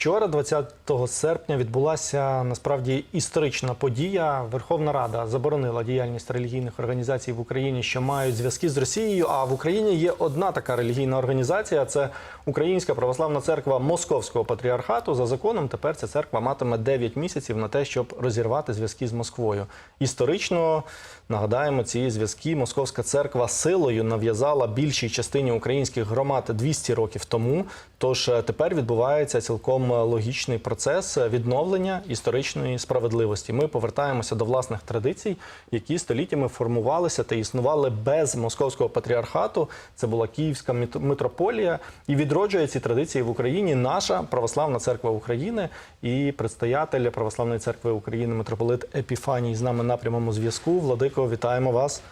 Вчора, 20 серпня, відбулася насправді історична подія. Верховна Рада заборонила діяльність релігійних організацій в Україні, що мають зв'язки з Росією. А в Україні є одна така релігійна організація: це Українська православна церква Московського патріархату. За законом тепер ця церква матиме 9 місяців на те, щоб розірвати зв'язки з Москвою. Історично нагадаємо, ці зв'язки Московська церква силою нав'язала більшій частині українських громад 200 років тому. Тож е, тепер відбувається цілком логічний процес відновлення історичної справедливості. Ми повертаємося до власних традицій, які століттями формувалися та існували без московського патріархату. Це була Київська митрополія, і відроджує ці традиції в Україні наша православна церква України і предстоятель православної церкви України митрополит Епіфаній з нами на прямому зв'язку. Владико, вітаємо вас.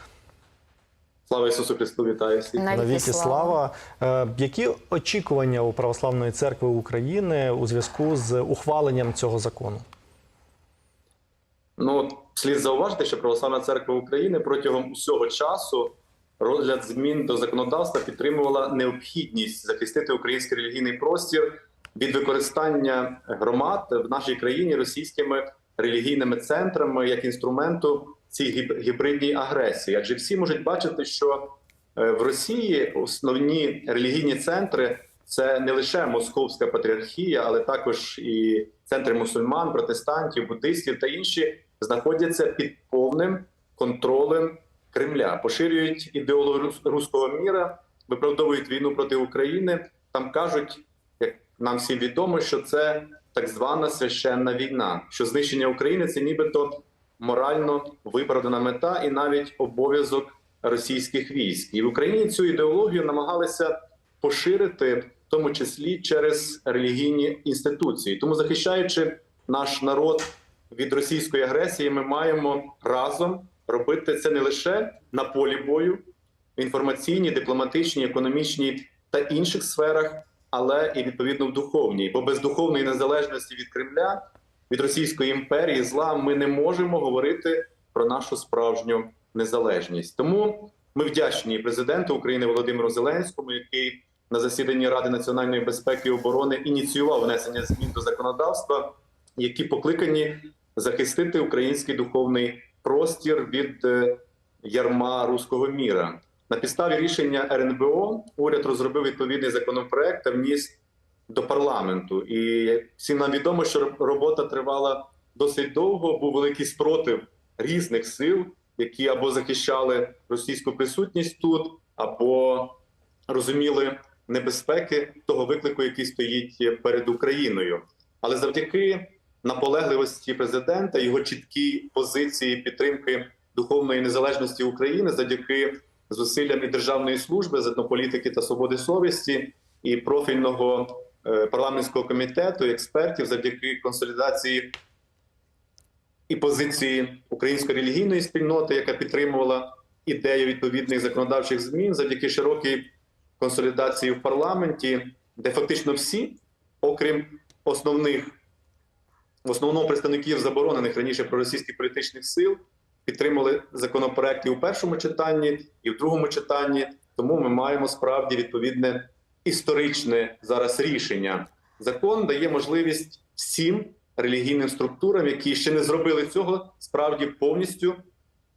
Слава Ісусу Христу, вітаю всіх. Навіки Навіки слава. слава. Е, Які очікування у православної церкви України у зв'язку з ухваленням цього закону? Ну слід зауважити, що Православна церква України протягом усього часу розгляд змін до законодавства підтримувала необхідність захистити український релігійний простір від використання громад в нашій країні російськими релігійними центрами як інструменту цій гіб- гібридній агресії. Адже всі можуть бачити, що е, в Росії основні релігійні центри це не лише московська патріархія, але також і центри мусульман, протестантів, буддистів та інші знаходяться під повним контролем Кремля, поширюють ідеологію рус- руського міра, виправдовують війну проти України. Там кажуть, як нам всім відомо, що це так звана священна війна, що знищення України це нібито морально виправдана мета і навіть обов'язок російських військ. І в Україні цю ідеологію намагалися поширити, в тому числі через релігійні інституції. Тому, захищаючи наш народ від російської агресії, ми маємо разом робити це не лише на полі бою, в інформаційній, дипломатичній, економічній та інших сферах, але і відповідно в духовній. Бо без духовної незалежності від Кремля, від Російської імперії, зла ми не можемо говорити про нашу справжню незалежність. Тому ми вдячні президенту України Володимиру Зеленському, який на засіданні Ради національної безпеки і оборони ініціював внесення змін до законодавства, які покликані захистити український духовний простір від е, ярма руського міра. На підставі рішення РНБО уряд розробив відповідний законопроект та вніс до парламенту. І всім нам відомо, що робота тривала досить довго. Був великий спротив різних сил, які або захищали російську присутність тут, або розуміли небезпеки того виклику, який стоїть перед Україною. Але завдяки наполегливості президента, його чіткій позиції підтримки духовної незалежності України, завдяки зусиллям і державної служби з етнополітики та свободи совісті і профільного парламентського комітету, і експертів, завдяки консолідації і позиції української релігійної спільноти, яка підтримувала ідею відповідних законодавчих змін, завдяки широкій консолідації в парламенті, де фактично всі, окрім основних в основному представників заборонених раніше проросійських політичних сил підтримали законопроекти у першому читанні і в другому читанні. Тому ми маємо справді відповідне історичне зараз рішення. Закон дає можливість всім релігійним структурам, які ще не зробили цього, справді повністю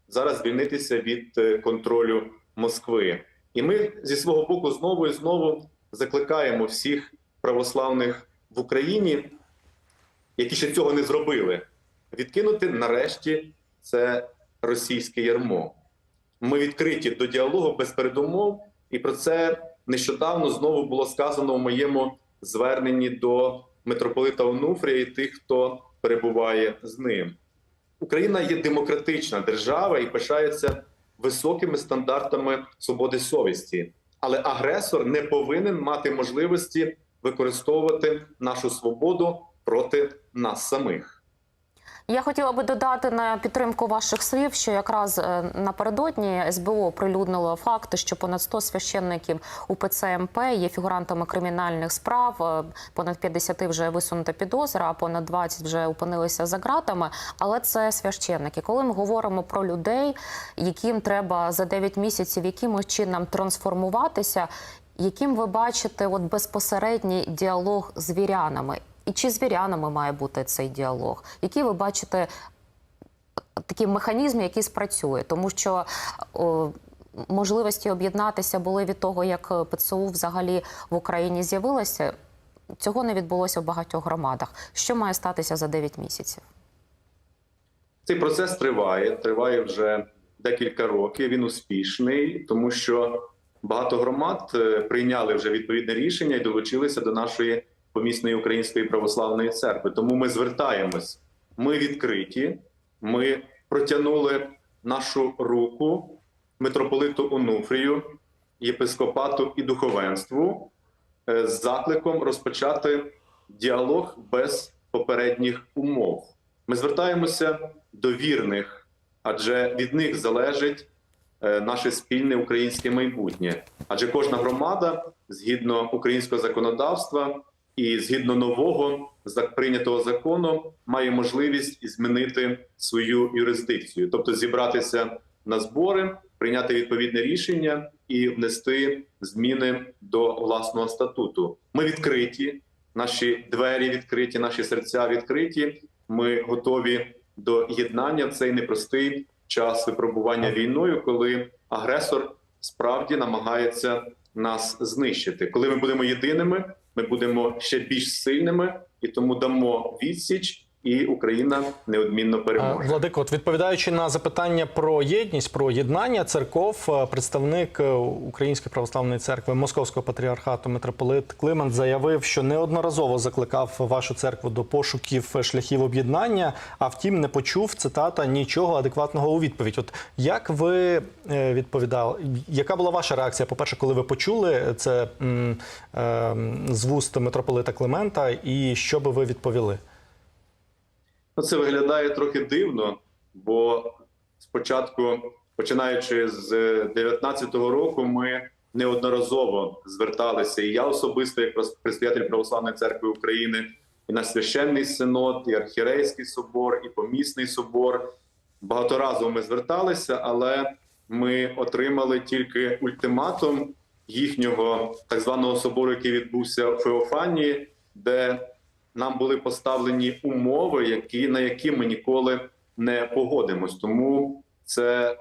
зараз звільнитися від е, контролю Москви. І ми зі свого боку знову і знову закликаємо всіх православних в Україні які ще цього не зробили, відкинути нарешті це російське ярмо. Ми відкриті до діалогу без передумов, і про це нещодавно знову було сказано в моєму зверненні до митрополита Онуфрія і тих, хто перебуває з ним. Україна є демократична держава і пишається високими стандартами свободи совісті, але агресор не повинен мати можливості використовувати нашу свободу проти нас самих. Я хотіла би додати на підтримку ваших слів, що якраз е, напередодні СБУ оприлюднило факти, що понад 100 священників УПЦ МП є фігурантами кримінальних справ. е, Понад 50 вже висунута підозра, а понад 20 вже опинилися за ґратами. Але це священники. Коли ми говоримо про людей, яким треба за 9 місяців якимось чином трансформуватися. Яким ви бачите от безпосередній діалог з вірянами? І чи з вірянами має бути цей діалог? Які ви бачите такий механізм, який спрацює? Тому що о, можливості об'єднатися були від того, як ПЦУ взагалі в Україні з'явилося. Цього не відбулося в багатьох громадах. Що має статися за 9 місяців? Цей процес триває, триває вже декілька років. Він успішний, тому що багато громад е, прийняли вже відповідне рішення і долучилися до нашої помісної української православної церкви. Тому ми звертаємось. Ми відкриті. Ми протягнули нашу руку митрополиту Онуфрію, єпископату і духовенству е, з закликом розпочати діалог без попередніх умов. Ми звертаємося до вірних, адже від них залежить е, наше спільне українське майбутнє. Адже кожна громада, згідно українського законодавства і згідно нового прийнятого закону, має можливість змінити свою юрисдикцію, тобто зібратися на збори, прийняти відповідне рішення і внести зміни до власного статуту. Ми відкриті, наші двері відкриті, наші серця відкриті. Ми готові до єднання в цей непростий час випробування війною, коли агресор справді намагається нас знищити. Коли ми будемо єдиними, ми будемо ще більш сильними і тому дамо відсіч, і Україна неодмінно Е, переможе. Владико, от відповідаючи на запитання про єдність, про єднання церков, е, представник е, Української православної церкви Московського патріархату митрополит Климент заявив, що неодноразово закликав вашу церкву до пошуків шляхів об'єднання, а втім не почув цитата нічого адекватного у відповідь. От як ви відповідали? Яка була ваша реакція? По перше, коли ви почули це м, е, з вуст митрополита Климента, і що би ви відповіли? Ну, це виглядає трохи дивно, бо спочатку, починаючи з 19-го року, ми неодноразово зверталися, і я особисто, як прос- Православної церкви України, і на священний синод, і архірейський собор, і помісний собор. Багаторазово ми зверталися, але ми отримали тільки ультиматум їхнього так званого собору, який відбувся в Феофанії, де нам були поставлені умови, які на які ми ніколи не погодимось. Тому це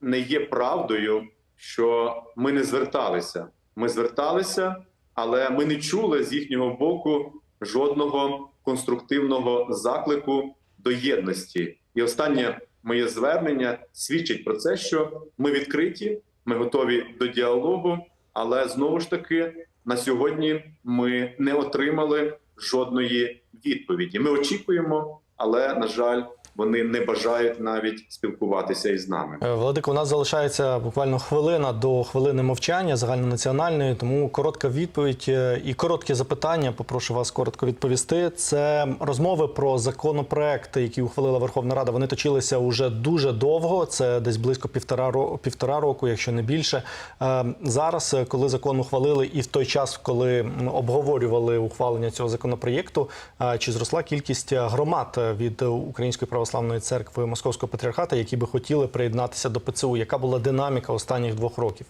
не є правдою, що ми не зверталися. Ми зверталися, але ми не чули з їхнього боку жодного конструктивного заклику до єдності. І останнє моє звернення свідчить про це, що ми відкриті, ми готові до діалогу, але знову ж таки на сьогодні ми не отримали жодної відповіді. Ми очікуємо, але на жаль, вони не бажають навіть спілкуватися із нами. Е, Владико, у нас залишається буквально хвилина до хвилини мовчання загальнонаціональної, тому коротка відповідь е, і коротке запитання. Попрошу вас коротко відповісти. Це розмови про законопроекти, які ухвалила Верховна Рада. Вони точилися уже дуже довго. Це десь близько півтора ро- півтора року, якщо не більше. Е, Зараз, коли закон ухвалили, і в той час, коли обговорювали ухвалення цього законопроєкту, чи зросла кількість громад від Української православної церкви Московського патріархата, які би хотіли приєднатися до ПЦУ? Яка була динаміка останніх двох років?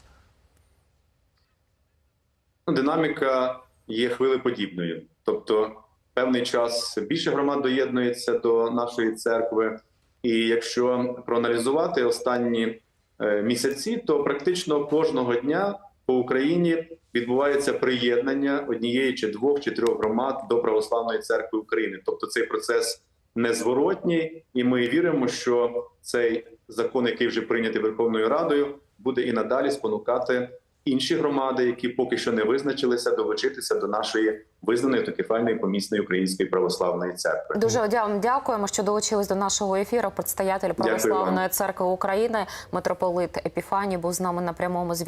Динаміка є хвилеподібною. Тобто, певний час більше громад доєднується до нашої церкви. І якщо проаналізувати останні е, місяці, то практично кожного дня по Україні відбувається приєднання однієї чи двох чи трьох громад до православної церкви України. Тобто цей процес незворотній, і ми віримо, що цей закон, який вже прийнятий Верховною Радою, буде і надалі спонукати інші громади, які поки що не визначилися, долучитися до нашої визнаної автокефальної помісної української православної церкви. Дуже дя- дякуємо, що долучились до нашого ефіру. Предстоятель Православної церкви України, митрополит Епіфаній, був з нами на прямому зв'язку.